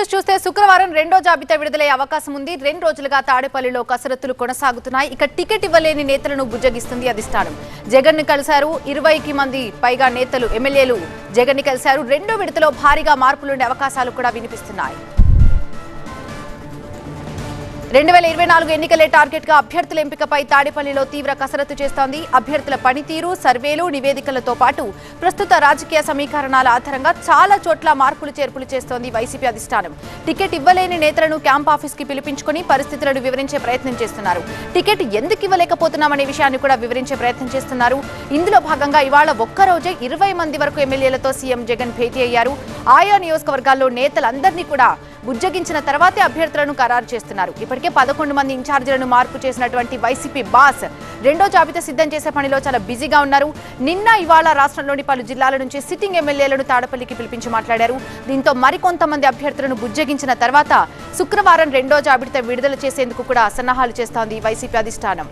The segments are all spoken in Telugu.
న్యూస్ చూస్తే శుక్రవారం రెండో జాబితా విడుదలయ్యే అవకాశం ఉంది. రెండు రోజులుగా తాడేపల్లిలో కసరత్తులు కొనసాగుతున్నాయి. ఇక టికెట్ ఇవ్వలేని నేతలను బుజ్జగిస్తుంది అధిష్టానం. జగన్ని కలిశారు ఇరవైకి మంది పైగా నేతలు ఎమ్మెల్యేలు జగన్ని కలిశారు. రెండో విడతలో భారీగా మార్పులుండే అవకాశాలు కూడా వినిపిస్తున్నాయి. రెండు వేల ఇరవై నాలుగు ఎన్నికలే టార్గెట్గా అభ్యర్థుల ఎంపికపై తాడేపల్లిలో తీవ్ర కసరత్తు చేస్తోంది. అభ్యర్థుల పనితీరు సర్వేలు నివేదికలతో పాటు ప్రస్తుత రాజకీయ సమీకరణాల ఆధారంగా చాలా చోట్ల మార్పులు చేర్పులు చేస్తోంది వైసీపీ అధిష్టానం. టికెట్ ఇవ్వలేని నేతలను క్యాంప్ ఆఫీస్కి పిలిపించుకుని పరిస్థితులను వివరించే ప్రయత్నం చేస్తున్నారు. టికెట్ ఎందుకు ఇవ్వలేకపోతున్నామనే విషయాన్ని కూడా వివరించే ప్రయత్నం చేస్తున్నారు. ఇందులో భాగంగా ఇవాళ ఒక్కరోజే ఇరవై మంది వరకు ఎమ్మెల్యేలతో సీఎం జగన్ భేటీ అయ్యారు. ఆయా నియోజకవర్గాల్లో నేతలందరినీ కూడా బుజ్జగించిన తర్వాతే అభ్యర్థులను ఖరారు చేస్తున్నారు. ఇప్పటికే పదకొండు మంది ఇన్ఛార్జీలను మార్పు చేసినటువంటి వైసీపీ బాస్ రెండో జాబితా సిద్ధం చేసే పనిలో చాలా బిజీగా ఉన్నారు. నిన్న ఇవాళ రాష్ట్రంలోని పలు జిల్లాల నుంచి సిట్టింగ్ ఎమ్మెల్యేలను తాడపల్లికి పిలిపించి మాట్లాడారు. దీంతో మరికొంతమంది అభ్యర్థులను బుజ్జగించిన తర్వాత శుక్రవారం రెండో జాబితా విడుదల చేసేందుకు కూడా సన్నాహాలు చేస్తోంది వైసీపీ అధిష్టానం.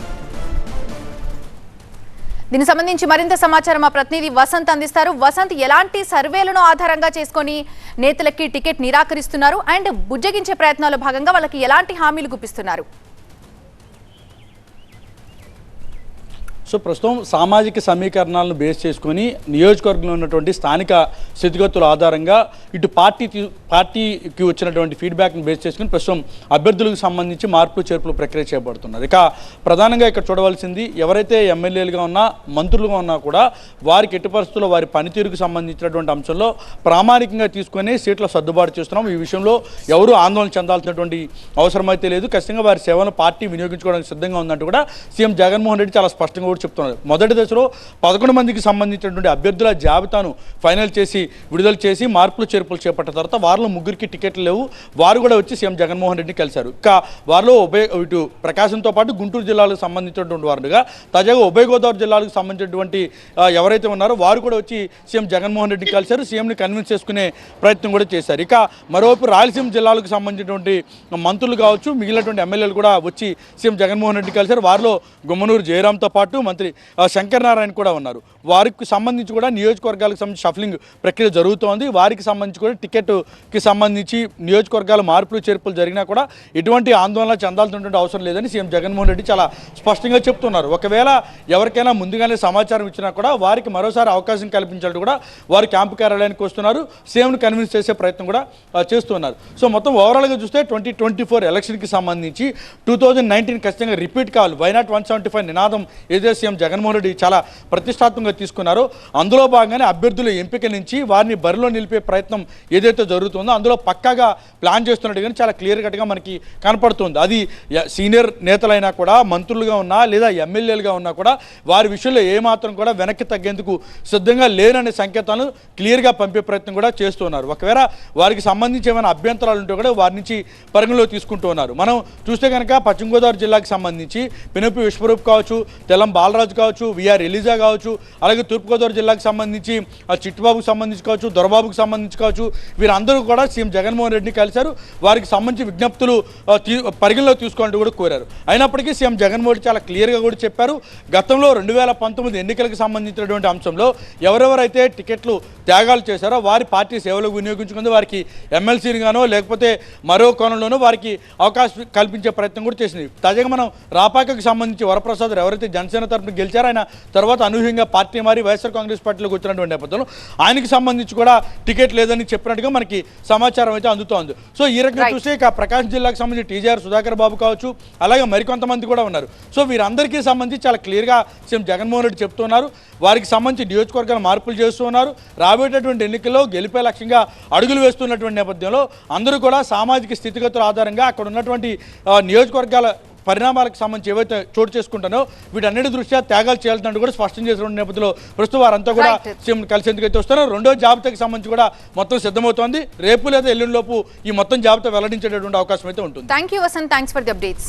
దీనికి సంబంధించి మరింత సమాచారం మా ప్రతినిధి వసంత్ అందిస్తారు. వసంత్ ఎలాంటి సర్వేలను ఆధారంగా చేసుకొని నేతలకి టికెట్ నిరాకరిస్తున్నారు? అండ్ బుజ్జగించే ప్రయత్నాల్లో భాగంగా వాళ్ళకి ఎలాంటి హామీలు గుప్పిస్తున్నారు? సో ప్రస్తుతం సామాజిక సమీకరణాలను బేస్ చేసుకొని నియోజకవర్గంలో ఉన్నటువంటి స్థానిక స్థితిగతుల ఆధారంగా ఇటు పార్టీ పార్టీకి వచ్చినటువంటి ఫీడ్బ్యాక్ని బేస్ చేసుకుని ప్రస్తుతం అభ్యర్థులకు సంబంధించి మార్పులు చేర్పులు ప్రక్రియ చేయబడుతున్నారు ఇక ప్రధానంగా ఇక్కడ చూడవలసింది ఎవరైతే ఎమ్మెల్యేలుగా ఉన్నా మంత్రులుగా ఉన్నా కూడా వారికి ఎట్టి పరిస్థితుల్లో వారి పనితీరుకు సంబంధించినటువంటి అంశంలో ప్రామాణికంగా తీసుకొని సీట్ల సర్దుబాటు చేస్తున్నాం. ఈ విషయంలో ఎవరు ఆందోళన చెందాల్సినటువంటి అవసరం అయితే లేదు. ఖచ్చితంగా వారి సేవలను పార్టీ వినియోగించుకోవడానికి సిద్ధంగా ఉందంటూ కూడా సీఎం జగన్మోహన్ రెడ్డి చాలా స్పష్టంగా కూడా చెప్తున్నారు. మొదటి దశలో పదకొండు మందికి సంబంధించినటువంటి అభ్యర్థుల జాబితాను ఫైనల్ చేసి విడుదల చేసి మార్పులు చేర్పులు చేపట్టిన తర్వాత వారిలో ముగ్గురికి టికెట్లు లేవు. వారు కూడా వచ్చి సీఎం జగన్మోహన్ రెడ్డిని కలిశారు. ఇక వారిలో ఉభయ ఇటు ప్రకాశంతో పాటు గుంటూరు జిల్లాలకు సంబంధించినటువంటి వారుగా తాజాగా ఉభయ గోదావరి జిల్లాలకు సంబంధించినటువంటి ఎవరైతే ఉన్నారో వారు కూడా వచ్చి సీఎం జగన్మోహన్ రెడ్డిని కలిశారు. సీఎంని కన్విన్స్ చేసుకునే ప్రయత్నం కూడా చేశారు. ఇక మరోవైపు రాయలసీమ జిల్లాలకు సంబంధించినటువంటి మంత్రులు కావచ్చు మిగిలినటువంటి ఎమ్మెల్యేలు కూడా వచ్చి సీఎం జగన్మోహన్ రెడ్డి కలిశారు. వారిలో గుమ్మనూరు జయరాంతో పాటు మంత్రి శంకర్ నారాయణ కూడా ఉన్నారు. వారికి సంబంధించి కూడా నియోజకవర్గాలకు సంబంధించి షఫలింగ్ ప్రక్రియ జరుగుతోంది. వారికి సంబంధించి కూడా టికెట్కి సంబంధించి నియోజకవర్గాల మార్పులు చేర్పులు జరిగినా కూడా ఎటువంటి ఆందోళన చెందాల్సినటువంటి అవసరం లేదని సీఎం జగన్మోహన్ రెడ్డి చాలా స్పష్టంగా చెప్తున్నారు. ఒకవేళ ఎవరికైనా ముందుగానే సమాచారం ఇచ్చినా కూడా వారికి మరోసారి అవకాశం కల్పించాలని కూడా వారు క్యాంపు కార్యాలయానికి వస్తున్నారు. సీఎంను కన్విన్స్ చేసే ప్రయత్నం కూడా చేస్తున్నారు. సో మొత్తం ఓవరాల్గా చూస్తే ట్వంటీ ట్వంటీ ఫోర్ ఎలక్షన్కి సంబంధించి టూ థౌజండ్ నైన్టీన్ ఖచ్చితంగా రిపీట్ కావాలి. Why not one seventy five నినాదం ఏదైతే సీఎం జగన్మోహన్ రెడ్డి చాలా ప్రతిష్టాత్మకంగా తీసుకున్నారో. అందులో భాగంగానే అభ్యర్థుల ఎంపిక నుంచి వారిని బరిలో నిలిపే ప్రయత్నం ఏదైతే జరుగుతుందో అందులో పక్కాగా ప్లాన్ చేస్తున్నట్టు కానీ చాలా క్లియర్ కట్గా మనకి కనపడుతుంది. అది సీనియర్ నేతలైనా కూడా మంత్రులుగా ఉన్నా లేదా ఎమ్మెల్యేలుగా ఉన్నా కూడా వారి విషయంలో ఏమాత్రం కూడా వెనక్కి తగ్గేందుకు సిద్ధంగా లేననే సంకేతాలను క్లియర్గా పంపే ప్రయత్నం కూడా చేస్తున్నారు. ఒకవేళ వారికి సంబంధించి ఏమైనా అభ్యంతరాలు ఉంటే కూడా వారి నుంచి పరిగణలో తీసుకుంటూ ఉన్నారు. మనం చూస్తే కనుక పశ్చిమ గోదావరి జిల్లాకు సంబంధించి పినపి విశ్వరూప్ కావచ్చు తెల్లం బాలరాజు కావచ్చు విఆర్ ఎలిజా కావచ్చు అలాగే తూర్పుగోదావరి జిల్లాకు సంబంధించి ఆ చిట్టుబాబుకు సంబంధించి కావచ్చు దొరబాబుకు సంబంధించి కావచ్చు వీరందరూ కూడా సీఎం జగన్మోహన్ రెడ్డిని కలిశారు. వారికి సంబంధించి విజ్ఞప్తులు ఆ, తీ- పరిగణలో కూడా కోరారు. అయినప్పటికీ సీఎం జగన్మోహన్ రెడ్డి చాలా క్లియర్గా కూడా చెప్పారు. గతంలో రెండు వేల పంతొమ్మిది ఎన్నికలకు సంబంధించినటువంటి అంశంలో ఎవరెవరైతే టికెట్లు త్యాగాలు చేశారో వారి పార్టీ సేవలకు వినియోగించుకుంది వారికి ఎమ్మెల్సీని గానో లేకపోతే మరో కోణంలోనూ వారికి అవకాశం కల్పించే ప్రయత్నం కూడా చేసింది. తాజాగా మనం రాపాకకు సంబంధించి వరప్రసాద్ ఎవరైతే జనసేన తరపున గెలిచారో. ఆయన తర్వాత అనూహ్యంగా పార్టీ మారి వైఎస్ఆర్ కాంగ్రెస్ పార్టీలోకి వచ్చినటువంటి నేపథ్యంలో ఆయనకి సంబంధించి కూడా టికెట్ లేదని చెప్పినట్టుగా మనకి సమాచారం అయితే అందుతోంది. సో ఈ రకంగా. చూస్తే ఇక ప్రకాశం జిల్లాకు సంబంధించి టీజీఆర్ సుధాకర్ బాబు కావచ్చు అలాగే మరికొంతమంది కూడా ఉన్నారు. సో వీరందరికీ సంబంధించి చాలా క్లియర్గా సీఎం జగన్మోహన్ రెడ్డి చెప్తున్నారు. వారికి సంబంధించి నియోజకవర్గాల మార్పులు చేస్తున్నారు రాబోయేటటువంటి ఎన్నికల్లో గెలిపే లక్ష్యంగా అడుగులు వేస్తున్నటువంటి నేపథ్యంలో అందరూ కూడా సామాజిక స్థితిగతుల ఆధారంగా అక్కడ ఉన్నటువంటి నియోజకవర్గాల పరిణామాలకు సంబంధించి ఏవైతే చోటు చేసుకుంటానో వీటన్నిటి దృష్ట్యా త్యాగాలు చేయాలంటే కూడా స్పష్టం చేసిన నేపథ్యంలో ప్రస్తుతం వారంతా కూడా. సీఎం కలిసేందుకు అయితే వస్తున్నారు. రెండో జాబితాకి సంబంధించి కూడా మొత్తం సిద్ధమవుతోంది. రేపు లేదా ఎల్లుండిలోపు ఈ మొత్తం జాబితా వెల్లడించేటటువంటి అవకాశం అయితే ఉంటుంది. Thank you Vasanth thanks for the updates